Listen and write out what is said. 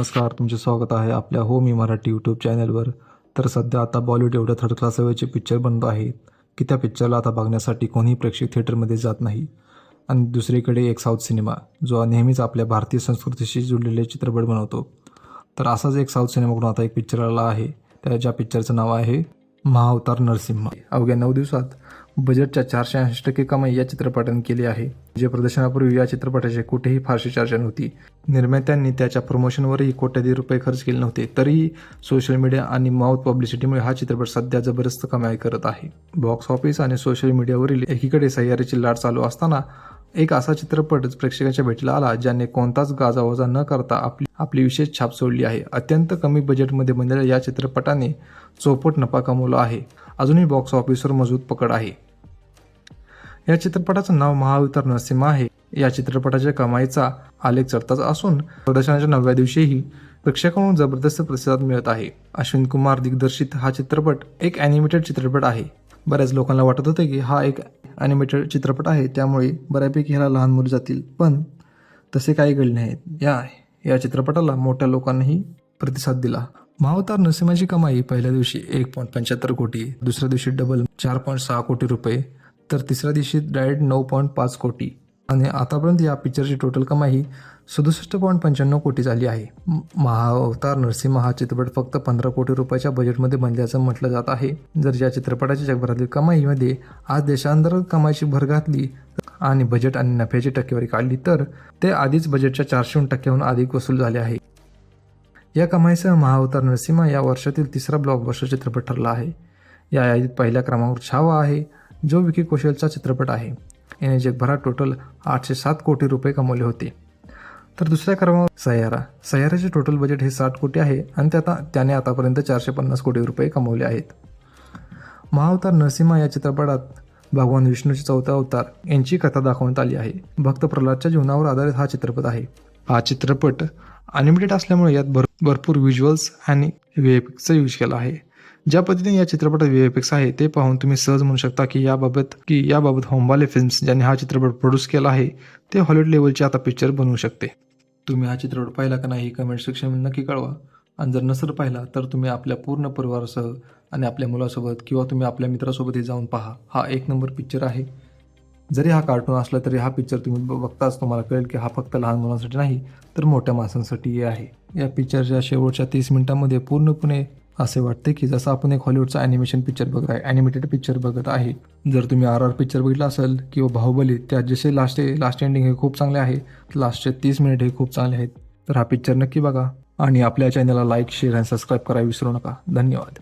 नमस्कार तुमचे स्वागत आहे आपल्या हो मी मराठी यूट्यूब चॅनलवर तर सध्या आता बॉलिवूड एवढ्या थर्ड क्लास लेवलचे पिक्चर बनतो आहेत की त्या पिक्चरला आता बघण्यासाठी कोणीही प्रेक्षक थिएटरमध्ये जात नाही. आणि दुसरीकडे एक साऊथ सिनेमा जो नेहमीच आपल्या भारतीय संस्कृतीशी जुळलेले चित्रपट बनवतो. तर असाच एक साऊथ सिनेमाकडून आता एक पिक्चर आला आहे. त्या ज्या पिक्चरचं नाव आहे महाअवतार नरसिंह. अवघ्या नऊ दिवसात बजेटच्या चारशे ऐंशी टक्के कमाई या चित्रपटाने केली आहे. जे प्रदर्शनापूर्वी या चित्रपटाची कुठेही फारशी चर्चा नव्हती. निर्मात्यांनी त्याच्या प्रमोशनवरही कोट्याधी रुपये खर्च केले नव्हते. तरीही सोशल मीडिया आणि माउथ पब्लिसिटीमुळे हा चित्रपट सध्या जबरदस्त कमाई करत आहे. बॉक्स ऑफिस आणि सोशल मीडियावरील एकीकडे सह्यारीची लाट चालू असताना एक असा चित्रपट प्रेक्षकांच्या भेटीला आला ज्याने कोणताच गाजावाजा न करता आपली आपली विशेष छाप सोडली आहे. अत्यंत कमी बजेटमध्ये बनलेल्या या चित्रपटाने चौपट नफा कमवला आहे. अजूनही बॉक्स ऑफिसवर मजबूत पकड आहे. या चित्रपटाचं नाव महावितर नरसिंह आहे. या चित्रपटाच्या कमाईचा आलेख चढताच असून प्रदर्शनाच्या नवव्या दिवशीही प्रेक्षकांकडून जबरदस्त प्रतिसाद मिळत आहे. अश्विन कुमार दिग्दर्शित हा चित्रपट एक ॲनिमेटेड चित्रपट आहे. बऱ्याच लोकांना वाटत होते की हा एक ॲनिमेटेड चित्रपट आहे त्यामुळे बऱ्यापैकी ह्याला लहान मुले जातील. पण तसे काही घडले नाहीत. या या चित्रपटाला मोठ्या लोकांनीही प्रतिसाद दिला. महावतार नरसिंहाची कमाई पहिल्या दिवशी एक पॉईंट पंच्याहत्तर कोटी दुसऱ्या दिवशी डबल चार पॉईंट सहा कोटी रुपये तर तिसऱ्या दिवशी डायरेक्ट नऊ पॉईंट पाच कोटी. आणि आतापर्यंत या पिक्चरची टोटल कमाई सदुसष्ट पॉईंट पंच्याण्णव कोटी झाली आहे. महाअवतार नरसिंह हा चित्रपट फक्त पंधरा कोटी रुपयाच्या बजेटमध्ये बनल्याचं म्हटलं जात आहे. जर या चित्रपटाची जगभरातील कमाईमध्ये आज देशांतर्गत कमाईची भर घातली आणि बजेट आणि नफ्याची टक्केवारी काढली तर ते आधीच बजेटच्या चारशेहून टक्क्याहून अधिक वसूल झाले आहे. या कमाईसह महाअवतार नरसिंहा या वर्षातील तिसरा ब्लॉकबस्टर चित्रपट ठरला आहे. या यादीत पहिल्या क्रमांकावर छावा आहे. जो विकी कौशलचा चित्रपट आहे. याने जगभरात टोटल आठशे सात कोटी रुपये कमवले होते. तर दुसऱ्या क्रमांक सयारा. सयाराचे टोटल बजेट हे साठ कोटी आहे आणि त्याता त्याने आतापर्यंत चारशे पन्नास कोटी रुपये कमवले आहेत. महाअवतार नरसिंहा या चित्रपटात भगवान विष्णूचे चौथा अवतार यांची कथा दाखवण्यात आली आहे. भक्त प्रल्हादच्या जीवनावर आधारित हा चित्रपट आहे. हा चित्रपट अनिमेटेड असल्यामुळे यात भर भरपूर व्हिज्युअल्स आणि व्ही यूज केला आहे. ज्या पद्धतीने या चित्रपटात व्हीएफएक्स आहे ते पाहून तुम्ही सहज म्हणू शकता की याबाबत की याबाबत होंबाले फिल्म्स ज्यांनी हा चित्रपट प्रोड्यूस केला आहे ते हॉलिवूड लेवलचे आता पिक्चर बनवू शकते. तुम्ही हा चित्रपट पाहिला का नाही कमेंट सेक्शनमध्ये नक्की कळवा. आणि जर नसर पाहिला तर तुम्ही आपल्या पूर्ण परिवारासह आणि आपल्या मुलासोबत किंवा तुम्ही आपल्या मित्रासोबतही जाऊन पहा. हा एक नंबर पिक्चर आहे. जरी हा कार्टून असला तरी हा पिक्चर तुम्ही ब- बघताच तुम्हाला कळेल की हा फक्त लहान मुलांसाठी नाही तर मोठ्या माणसांसाठी आहे. या पिक्चरच्या शेवटच्या तीस मिनिटांमध्ये पूर्णपणे असे वाटते की जसं आपण एक हॉलिवूडचा ॲनिमेशन पिक्चर बघत आहे ॲनिमेटेड पिक्चर बघत आहे. जर तुम्ही आर आर पिक्चर बघितला असेल किंवा बाहुबली त्यात जसे लास्ट लास्ट एंडिंग हे खूप चांगले आहे लास्टचे तीस मिनिट हे खूप चांगले आहेत. तर हा पिक्चर नक्की बघा आणि आपल्या चॅनलला लाईक शेअर आणि सबस्क्राईब करायला विसरू नका. धन्यवाद.